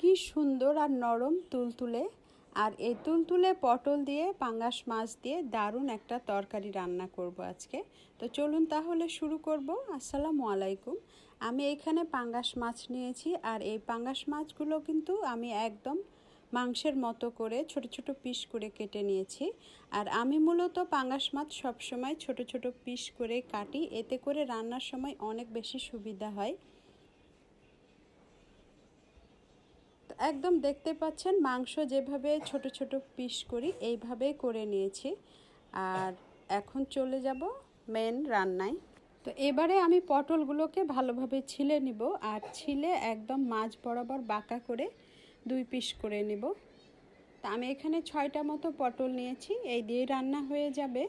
কি সুন্দর আর নরম তুলতুলে। আর এই তুলতুলে পটল দিয়ে, পাঙ্গাস মাছ দিয়ে দারুণ একটা তরকারি রান্না করব আজকে। তো চলুন তাহলে শুরু করব। আসসালামু আলাইকুম। আমি এখানে পাঙ্গাস মাছ নিয়েছি আর এই পাঙ্গাস মাছগুলো কিন্তু আমি একদম মাংসের মতো করে ছোট ছোট পিস করে কেটে নিয়েছি। আর আমি মূলত পাঙ্গাস মাছ সবসময় ছোট ছোট পিস করে কাটি। এতে করে রান্নার সময় অনেক বেশি সুবিধা হয়। একদম দেখতে পাচ্ছেন, মাংস যেভাবে ছোট ছোট পিস করি এইভাবেই করে নিয়েছি। আর এখন চলে যাব মেন রান্নায়। তো এবারে আমি পটলগুলোকে ভালোভাবে ছিলে নিব আর ছিলে একদম মাছ বরাবর বাঁকা করে দুই পিস করে নিব। তা আমি এখানে ছয়টা মতো পটল নিয়েছি, এই দিয়ে রান্না হয়ে যাবে।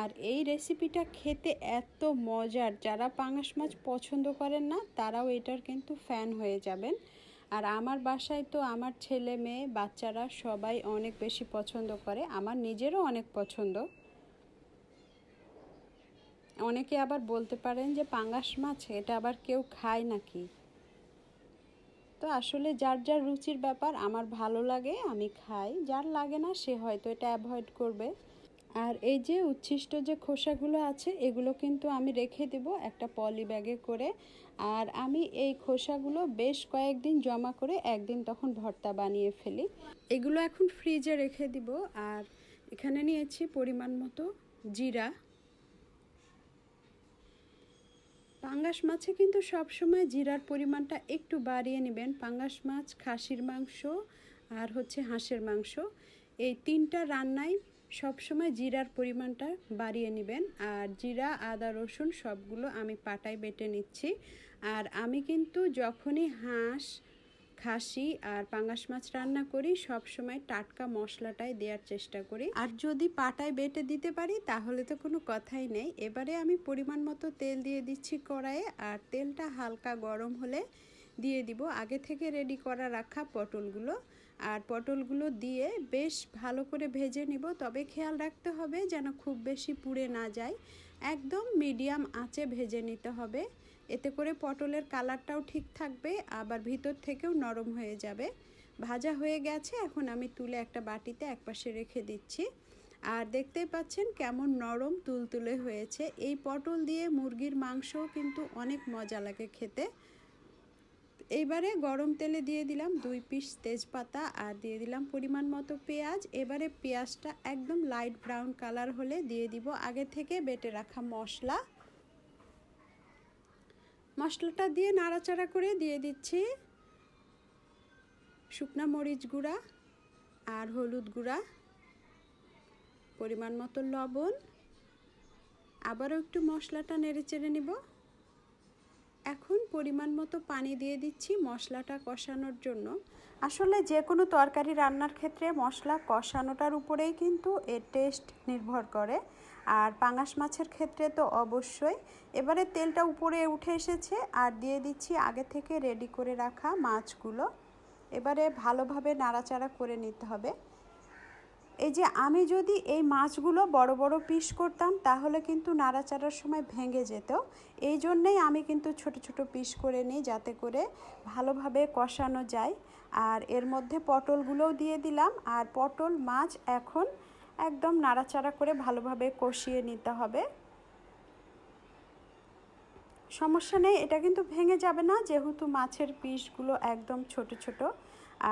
আর এই রেসিপিটা খেতে এত মজার, যারা পাঙাশ মাছ পছন্দ করেন না, তারাও এটার কিন্তু ফ্যান হয়ে যাবেন। আর আমার বাসায় তো আমার ছেলে মেয়ে বাচ্চারা সবাই অনেক বেশি পছন্দ করে। আমার নিজেরও অনেক পছন্দ। অনেকে আবার বলতে পারেন যে পাঙ্গাস মাছ, এটা আবার কেউ খায় নাকি? তো আসলে যার যার রুচির ব্যাপার, আমার ভালো লাগে, আমি খাই। যার লাগে না সে হয়তো এটা অ্যাভয়েড করবে। আর এই যে উচ্ছিষ্ট যে খোসাগুলো আছে, এগুলো কিন্তু আমি রেখে দেব একটা পলি ব্যাগে করে। আর আমি এই খোসাগুলো বেশ কয়েকদিন জমা করে একদিন তখন ভর্তা বানিয়ে ফেলি। এগুলো এখন ফ্রিজে রেখে দিব। আর এখানে নিয়েছি পরিমাণ মতো জিরা। পাঙ্গাস মাছে কিন্তু সবসময় জিরার পরিমাণটা একটু বাড়িয়ে নেবেন। পাঙ্গাস মাছ, খাসির মাংস আর হচ্ছে হাঁসের মাংস। এই তিনটা রান্নায় সবসময় জিরার পরিমাণটা বাড়িয়ে নেবেন। আর জিরা, আদা, রসুন সবগুলো আমি পাটায় বেটে নিচ্ছি। আর আমি কিন্তু যখনই হাঁস, খাসি আর পাঙ্গাস মাছ রান্না করি সব সময় টাটকা মশলাটাই দেওয়ার চেষ্টা করি। আর যদি পাটায় বেটে দিতে পারি, তাহলে তো কোনো কথাই নেই। এবারে আমি পরিমাণ মতো তেল দিয়ে দিচ্ছি কড়াইয়ে। আর তেলটা হালকা গরম হলে দিয়ে দিব। আগে থেকে রেডি করা রাখা পটলগুলো। আর পটলগুলো দিয়ে বেশ ভালো করে ভেজে নিব। তবে খেয়াল রাখতে হবে যেন খুব বেশি পুড়ে না যায়। একদম মিডিয়াম আঁচে ভেজে নিতে হবে। এতে করে পটলের কালারটাও ঠিক থাকবে, আবার ভিতর থেকেও নরম হয়ে যাবে। ভাজা হয়ে গেছে, এখন আমি তুলে একটা বাটিতে একপাশে রেখে দিচ্ছি। আর দেখতে পাচ্ছেন কেমন নরম তুলতুলে হয়েছে। এই পটল দিয়ে মুরগির মাংসও কিন্তু অনেক মজা লাগে খেতে। এইবারে গরম তেলে দিয়ে দিলাম দুই পিস তেজপাতা আর দিয়ে দিলাম পরিমাণ মতো পেঁয়াজ। এবারে পেঁয়াজটা একদম লাইট ব্রাউন কালার হলে দিয়ে দিব আগে থেকে বেটে রাখা মশলা। মশলাটা দিয়ে নাড়াচাড়া করে দিয়ে দিচ্ছি শুকনা মরিচ গুঁড়া আর হলুদ গুঁড়া, পরিমাণ মতো লবণ। আবারও একটু মশলাটা নেড়ে চেড়ে নিব। পরিমাণ মতো পানি দিয়ে দিচ্ছি মশলাটা কষানোর জন্য। আসলে যে কোনো তরকারি রান্নার ক্ষেত্রে মশলা কষানোটার উপরেই কিন্তু এর টেস্ট নির্ভর করে। আর পাঙাশ মাছের ক্ষেত্রে তো অবশ্যই। এবারে তেলটা উপরে উঠে এসেছে আর দিয়ে দিচ্ছি আগে থেকে রেডি করে রাখা মাছগুলো। এবারে ভালোভাবে নাড়াচাড়া করে নিতে হবে। এই যে আমি যদি এই মাছগুলো বড় বড় পিস করতাম, তাহলে কিন্তু নাড়াচাড়ার সময় ভেঙে যেত। এই জন্যেই আমি কিন্তু ছোট ছোট পিস করে নিই যাতে করে ভালোভাবে কষানো যায়। আর এর মধ্যে পটলগুলোও দিয়ে দিলাম। আর পটল মাছ এখন একদম নাড়াচাড়া করে ভালোভাবে কষিয়ে নিতে হবে। সমস্যা নেই, এটা কিন্তু ভেঙে যাবে না। যেহেতু মাছের পিসগুলো একদম ছোট ছোট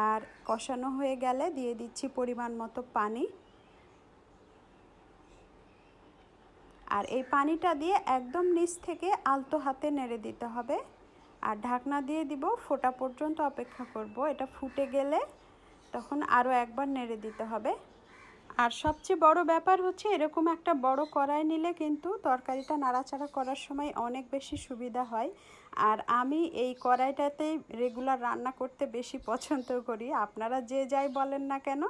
আর কষানো হয়ে গেলে দিয়ে দিচ্ছি পরিমাণ মতো পানি। আর এই পানিটা দিয়ে একদম নিচ থেকে আলতো হাতে নেড়ে দিতে হবে। আর ঢাকনা দিয়ে দিব, ফোটা পর্যন্ত অপেক্ষা করব। এটা ফুটে গেলে তখন আরও একবার নেড়ে দিতে হবে। আর সবচেয়ে বড় ব্যাপার হচ্ছে এরকম একটা বড় কড়াই নিলে কিন্তু তরকারিটা নাড়াচাড়া করার সময় অনেক বেশি সুবিধা হয়। আর আমি এই কড়াইটাতেই রেগুলার রান্না করতে বেশি পছন্দ করি, আপনারা যে যাই বলেন না কেন।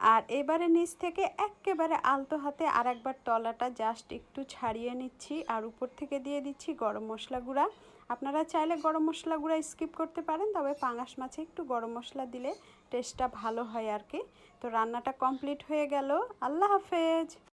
আর এবারে নিচ থেকে একেবারে আলতো হাতে আর একবার তলাটা জাস্ট একটু ছাড়িয়ে নিচ্ছি, আর উপর থেকে দিয়ে দিচ্ছি গরম মশলা গুঁড়া। আপনারা চাইলে গরম মশলা গুঁড়া স্কিপ করতে পারেন, তবে পাঙাশ মাছে একটু গরম মশলা দিলে টেস্টটা ভালো হয় আর কি। তো রান্নাটা কমপ্লিট হয়ে গেল। আল্লাহ হাফেজ!